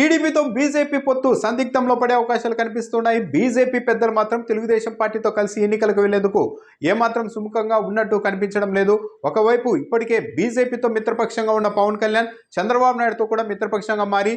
టీడీపీతో బీజేపీ పొత్తు సందిగ్ధంలో పడే అవకాశాలు కనిపిస్తున్నాయి. బీజేపీ పెద్దలు మాత్రం తెలుగుదేశం పార్టీతో కలిసి ఎన్నికలకు వెళ్ళేందుకు ఏమాత్రం సుముఖంగా ఉన్నట్టు కనిపించడం లేదు. ఒకవైపు ఇప్పటికే బీజేపీతో మిత్రపక్షంగా ఉన్న పవన్ కళ్యాణ్ చంద్రబాబు నాయుడుతో కూడా మిత్రపక్షంగా మారి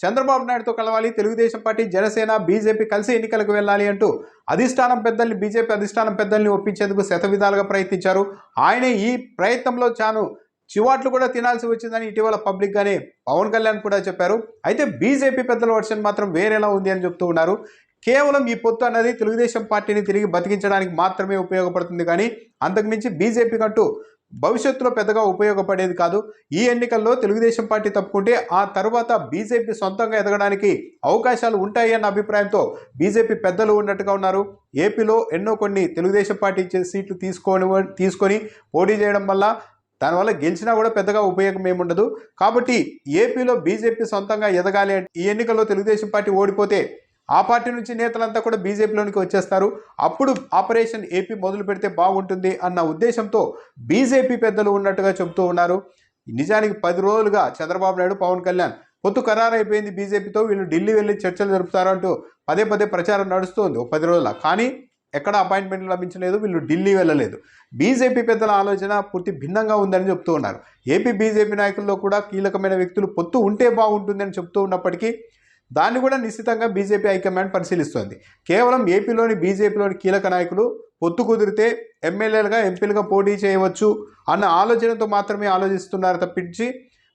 చంద్రబాబు నాయుడుతో కలవాలి తెలుగుదేశం పార్టీ జనసేన బీజేపీ కలిసి ఎన్నికలకు వెళ్ళాలి అంటూ అధిష్టానం పెద్దల్ని బీజేపీ అధిష్టానం పెద్దల్ని ఒప్పించేందుకు శత విధాలుగా ప్రయత్నించారు. ఆయన ఈ ప్రయత్నంలో చాను చివాట్లు కూడా తినాల్సి వచ్చిందని ఇటీవల పబ్లిక్గానే పవన్ కళ్యాణ్ కూడా చెప్పారు. అయితే బీజేపీ పెద్దల వర్షన్ మాత్రం వేరేలా ఉంది అని చెప్తూ ఉన్నారు. కేవలం ఈ పొత్తు అన్నది తెలుగుదేశం పార్టీని తిరిగి బతికించడానికి మాత్రమే ఉపయోగపడుతుంది కానీ అంతకుమించి బీజేపీ కంటూ భవిష్యత్తులో పెద్దగా ఉపయోగపడేది కాదు. ఈ ఎన్నికల్లో తెలుగుదేశం పార్టీ తప్పుకుంటే ఆ తర్వాత బీజేపీ సొంతంగా ఎదగడానికి అవకాశాలు ఉంటాయి అన్న అభిప్రాయంతో బీజేపీ పెద్దలు ఉన్నట్టుగా ఉన్నారు. ఏపీలో ఎన్నో కొన్ని తెలుగుదేశం పార్టీ ఇచ్చే సీట్లు తీసుకొని తీసుకొని పోటీ చేయడం వల్ల దానివల్ల గెలిచినా కూడా పెద్దగా ఉపయోగం ఏముండదు కాబట్టి ఏపీలో బీజేపీ సొంతంగా ఎదగాలి అంటే ఈ ఎన్నికల్లో తెలుగుదేశం పార్టీ ఓడిపోతే ఆ పార్టీ నుంచి నేతలంతా కూడా బీజేపీలోనికి వచ్చేస్తారు. అప్పుడు ఆపరేషన్ ఏపీ మొదలు పెడితే బాగుంటుంది అన్న ఉద్దేశంతో బీజేపీ పెద్దలు ఉన్నట్టుగా చెబుతూ ఉన్నారు. నిజానికి పది రోజులుగా చంద్రబాబు నాయుడు పవన్ కళ్యాణ్ పొత్తు ఖరారైపోయింది బీజేపీతో. వీళ్ళు ఢిల్లీ వెళ్ళి చర్చలు జరుపుతారంటూ పదే పదే ప్రచారం నడుస్తుంది ఒక పది రోజుల. కానీ ఎక్కడ అపాయింట్మెంట్ లభించలేదు వీళ్ళు ఢిల్లీ వెళ్ళలేదు. బీజేపీ పెద్దల ఆలోచన పూర్తి భిన్నంగా ఉందని చెప్తూ ఉన్నారు. ఏపీ బీజేపీ నాయకుల్లో కూడా కీలకమైన వ్యక్తులు పొత్తు ఉంటే బాగుంటుందని చెప్తూ ఉన్నప్పటికీ దాన్ని కూడా నిశ్చితంగా బీజేపీ హైకమాండ్ పరిశీలిస్తోంది. కేవలం ఏపీలోని బీజేపీలోని కీలక నాయకులు పొత్తు కుదిరితే ఎమ్మెల్యేలుగా ఎంపీలుగా పోటీ చేయవచ్చు అన్న ఆలోచనతో మాత్రమే ఆలోచిస్తున్నారు తప్పించి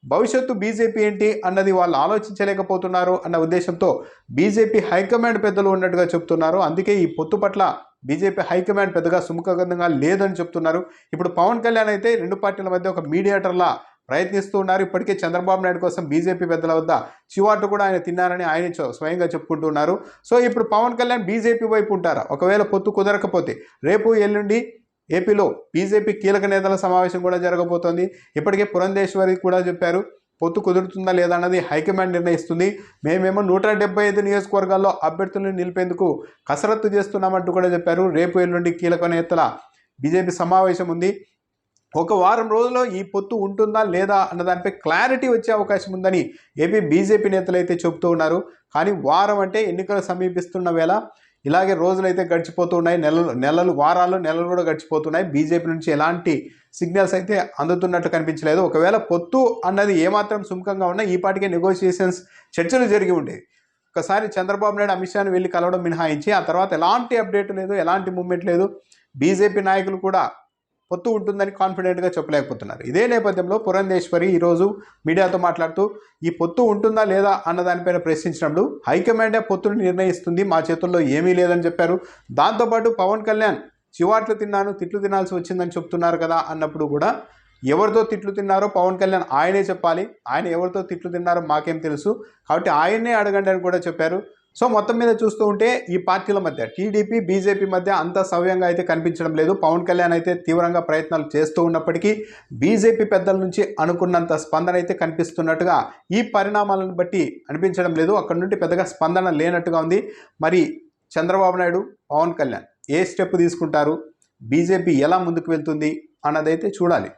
భవిష్యత్తు బీజేపీ ఏంటి అన్నది వాళ్ళు ఆలోచించలేకపోతున్నారు అన్న ఉద్దేశంతో బీజేపీ హైకమాండ్ పెద్దలు ఉన్నట్టుగా చెప్తున్నారు. అందుకే ఈ పొత్తు పట్ల బీజేపీ హైకమాండ్ పెద్దగా సుముఖంగా లేదని చెప్తున్నారు. ఇప్పుడు పవన్ కళ్యాణ్ అయితే రెండు పార్టీల మధ్య ఒక మీడియేటర్లా ప్రయత్నిస్తూ ఉన్నారు. ఇప్పటికే చంద్రబాబు నాయుడు కోసం బీజేపీ పెద్దల వద్ద చివాటు కూడా ఆయన తిన్నారని ఆయన స్వయంగా చెప్పుకుంటున్నారు. సో ఇప్పుడు పవన్ కళ్యాణ్ బీజేపీ వైపు ఉంటారా? ఒకవేళ పొత్తు కుదరకపోతే రేపు ఎల్లుండి ఏపీలో బీజేపీ కీలక నేతల సమావేశం కూడా జరగబోతోంది. ఇప్పటికే పురంధేశ్వరి కూడా చెప్పారు. పొత్తు కుదురుతుందా లేదా అన్నది హైకమాండ్ నిర్ణయిస్తుంది. మేమేమో నూట డెబ్బై ఐదు నియోజకవర్గాల్లో అభ్యర్థులను నిలిపేందుకు కసరత్తు చేస్తున్నామంటూ కూడా చెప్పారు. రేపు ఎల్లుండి కీలక నేతల బీజేపీ సమావేశం ఉంది. ఒక వారం రోజుల్లో ఈ పొత్తు ఉంటుందా లేదా అన్న దానిపై క్లారిటీ వచ్చే అవకాశం ఉందని ఏపీ బీజేపీ నేతలు అయితే చెబుతూ ఉన్నారు. కానీ వారం అంటే ఎన్నికలు సమీపిస్తున్న వేళ ఇలాగే రోజులైతే గడిచిపోతున్నాయి. నెలలు నెలలు వారాలు నెలలు కూడా గడిచిపోతున్నాయి. బీజేపీ నుంచి ఎలాంటి సిగ్నల్స్ అయితే అందుతున్నట్టు కనిపించలేదు. ఒకవేళ పొత్తు అన్నది ఏమాత్రం సుముఖంగా ఉన్నా ఈ పాటికే నెగోషియేషన్స్ చర్చలు జరిగి ఉండేవి. ఒకసారి చంద్రబాబు నాయుడు అమిత్ షాని వెళ్ళి కలవడం మినహాయించి ఆ తర్వాత ఎలాంటి అప్డేట్ లేదు ఎలాంటి మూమెంట్ లేదు. బీజేపీ నాయకులు కూడా పొత్తు ఉంటుందని కాన్ఫిడెంట్గా చెప్పలేకపోతున్నారు. ఇదే నేపథ్యంలో పురంధేశ్వరి ఈరోజు మీడియాతో మాట్లాడుతూ ఈ పొత్తు ఉంటుందా లేదా అన్న దానిపైన ప్రశ్నించినప్పుడు హైకమాండే పొత్తును నిర్ణయిస్తుంది మా చేతుల్లో ఏమీ లేదని చెప్పారు. దాంతోపాటు పవన్ కళ్యాణ్ చివాట్లు తిన్నాను తిట్లు తినాల్సి వచ్చిందని చెప్తున్నారు కదా అన్నప్పుడు కూడా ఎవరితో తిట్లు తిన్నారో పవన్ కళ్యాణ్ ఆయనే చెప్పాలి. ఆయన ఎవరితో తిట్లు తిన్నారో మాకేం తెలుసు. కాబట్టి ఆయన్నే అడగండి అని కూడా చెప్పారు. సో మొత్తం మీద చూస్తూ ఉంటే ఈ పార్టీల మధ్య టీడీపీ బీజేపీ మధ్య అంత సవ్యంగా అయితే కనిపించడం లేదు. పవన్ కళ్యాణ్ అయితే తీవ్రంగా ప్రయత్నాలు చేస్తూ ఉన్నప్పటికీ బీజేపీ పెద్దల నుంచి అనుకున్నంత స్పందన అయితే కనిపిస్తున్నట్టుగా ఈ పరిణామాలను బట్టి అనిపించడం లేదు. అక్కడ నుండి పెద్దగా స్పందన లేనట్టుగా ఉంది. మరి చంద్రబాబు నాయుడు పవన్ కళ్యాణ్ ఏ స్టెప్ తీసుకుంటారు? బీజేపీ ఎలా ముందుకు వెళ్తుంది? అన్నదైతే చూడాలి.